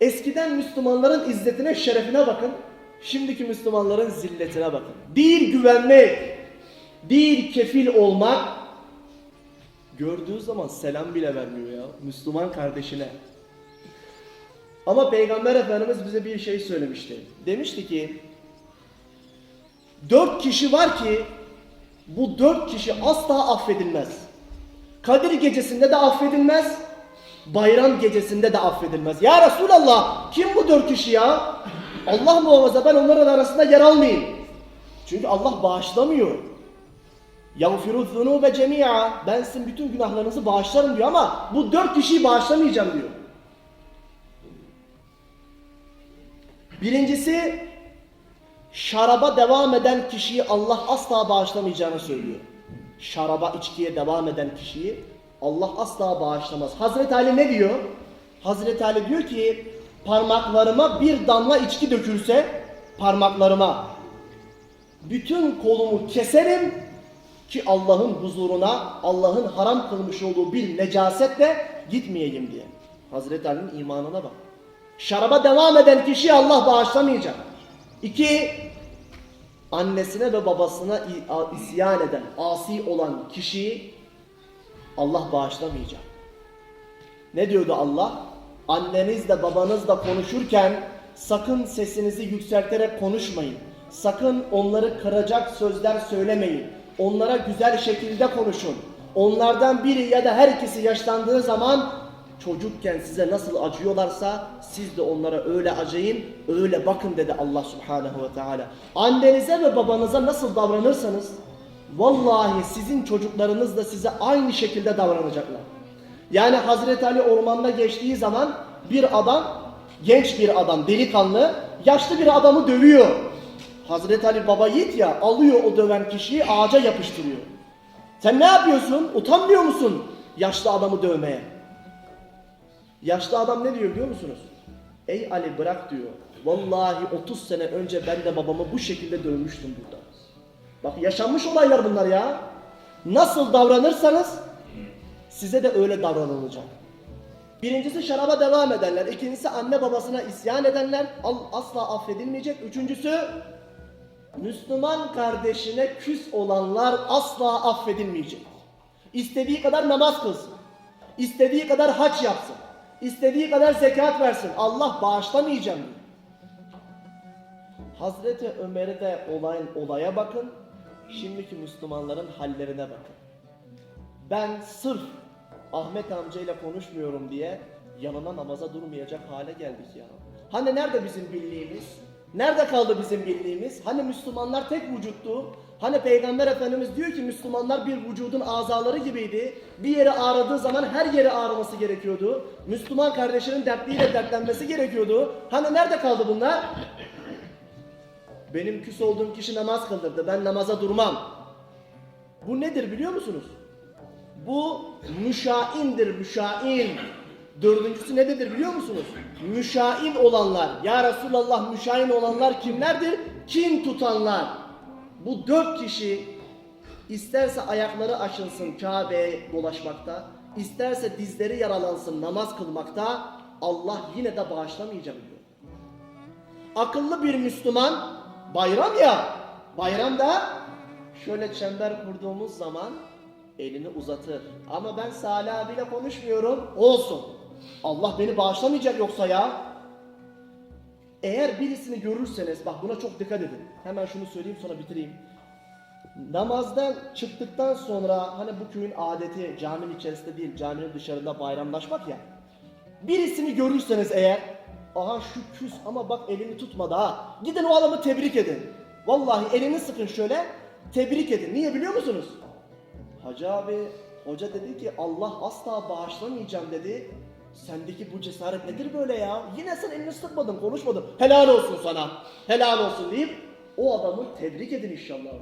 Eskiden Müslümanların izzetine, şerefine bakın. Şimdiki Müslümanların zilletine bakın. Değil güvenmek, değil kefil olmak. Gördüğü zaman selam bile vermiyor ya Müslüman kardeşine. Ama Peygamber Efendimiz bize bir şey söylemişti. Demişti ki dört kişi var ki bu dört kişi asla affedilmez. Kadir gecesinde de affedilmez Bayram gecesinde de affedilmez. Ya Resulallah kim bu dört kişi ya? Allah muhafaza ben onların arasında yer almayayım. Çünkü Allah bağışlamıyor. يَغْفِرُ الذُّنُوبَ جَمِيعًا Ben sizin bütün günahlarınızı bağışlarım diyor ama bu dört kişiyi bağışlamayacağım diyor. Birincisi şaraba devam eden kişiyi Allah asla bağışlamayacağını söylüyor. Şaraba, içkiye devam eden kişiyi Allah asla bağışlamaz. Hazreti Ali ne diyor? Hazreti Ali diyor ki parmaklarıma bir damla içki dökülse parmaklarıma bütün kolumu keserim ki Allah'ın huzuruna Allah'ın haram kılmış olduğu bir necasetle gitmeyeyim diye. Hazreti Ali'nin imanına bak. Şaraba devam eden kişiyi Allah bağışlamayacak. İki, annesine ve babasına isyan eden, asi olan kişiyi Allah bağışlamayacak. Ne diyordu Allah? Annenizle babanızla konuşurken sakın sesinizi yükselterek konuşmayın. Sakın onları kıracak sözler söylemeyin. Onlara güzel şekilde konuşun. Onlardan biri ya da her ikisi yaşlandığı zaman çocukken size nasıl acıyorlarsa siz de onlara öyle acıyın, öyle bakın dedi Allah Subhanahu ve Teala. Annenize ve babanıza nasıl davranırsanız vallahi sizin çocuklarınız da size aynı şekilde davranacaklar. Yani Hazreti Ali ormanda geçtiği zaman bir adam, genç bir adam, delikanlı, yaşlı bir adamı dövüyor. Hazreti Ali baba yiğit ya, alıyor o döven kişiyi ağaca yapıştırıyor. Sen ne yapıyorsun? Utanmıyor musun yaşlı adamı dövmeye? Yaşlı adam ne diyor biliyor musunuz? Ey Ali bırak diyor. Vallahi 30 sene önce ben de babamı bu şekilde dövmüştüm burada. Bak yaşanmış olaylar bunlar ya. Nasıl davranırsanız size de öyle davranılacak. Birincisi şaraba devam edenler. ikincisi anne babasına isyan edenler asla affedilmeyecek. Üçüncüsü Müslüman kardeşine küs olanlar asla affedilmeyecek. İstediği kadar namaz kılsın. istediği kadar haç yapsın. istediği kadar zekat versin. Allah bağışlamayacağım diyor. Hazreti Ömer'e de olayın olaya bakın. Şimdiki Müslümanların hallerine bakın. Ben sırf Ahmet amcayla konuşmuyorum diye yanına namaza durmayacak hale geldik ya. Hani nerede bizim birliğimiz? Nerede kaldı bizim birliğimiz? Hani Müslümanlar tek vücuttu? Hani Peygamber Efendimiz diyor ki Müslümanlar bir vücudun azaları gibiydi. Bir yeri ağrıdığı zaman her yeri ağrıması gerekiyordu. Müslüman kardeşinin dertliyle dertlenmesi gerekiyordu. Hani nerede kaldı bunlar? Benim küs olduğum kişi namaz kıldırdı. Ben namaza durmam. Bu nedir biliyor musunuz? Bu müşaindir, müşain. Dördüncüsü ne nedir biliyor musunuz? Müşain olanlar. Ya Resulallah müşain olanlar kimlerdir? Kin tutanlar. Bu dört kişi isterse ayakları aşınsın Kabe'ye dolaşmakta, isterse dizleri yaralansın namaz kılmakta, Allah yine de bağışlamayacak diyor. Akıllı bir Müslüman bayram ya. Bayramda şöyle çember kurduğumuz zaman elini uzatır. Ama ben Salih abiyle konuşmuyorum. Olsun. Allah beni bağışlamayacak yoksa ya. Eğer birisini görürseniz bak buna çok dikkat edin. Hemen şunu söyleyeyim sonra bitireyim. Namazdan çıktıktan sonra hani bu köyün adeti caminin içerisinde değil caminin dışarında bayramlaşmak ya. Birisini görürseniz eğer aha şu küs ama bak elini tutmadı ha. Gidin o adamı tebrik edin. Vallahi elini sıkın şöyle tebrik edin. Niye biliyor musunuz? Hacı abi hoca dedi ki Allah asla bağışlamayacağım dedi. Sendeki bu cesaret nedir böyle ya? Yine sen elini sıkmadın konuşmadın. Helal olsun sana. Helal olsun deyip o adamı tebrik edin inşallah.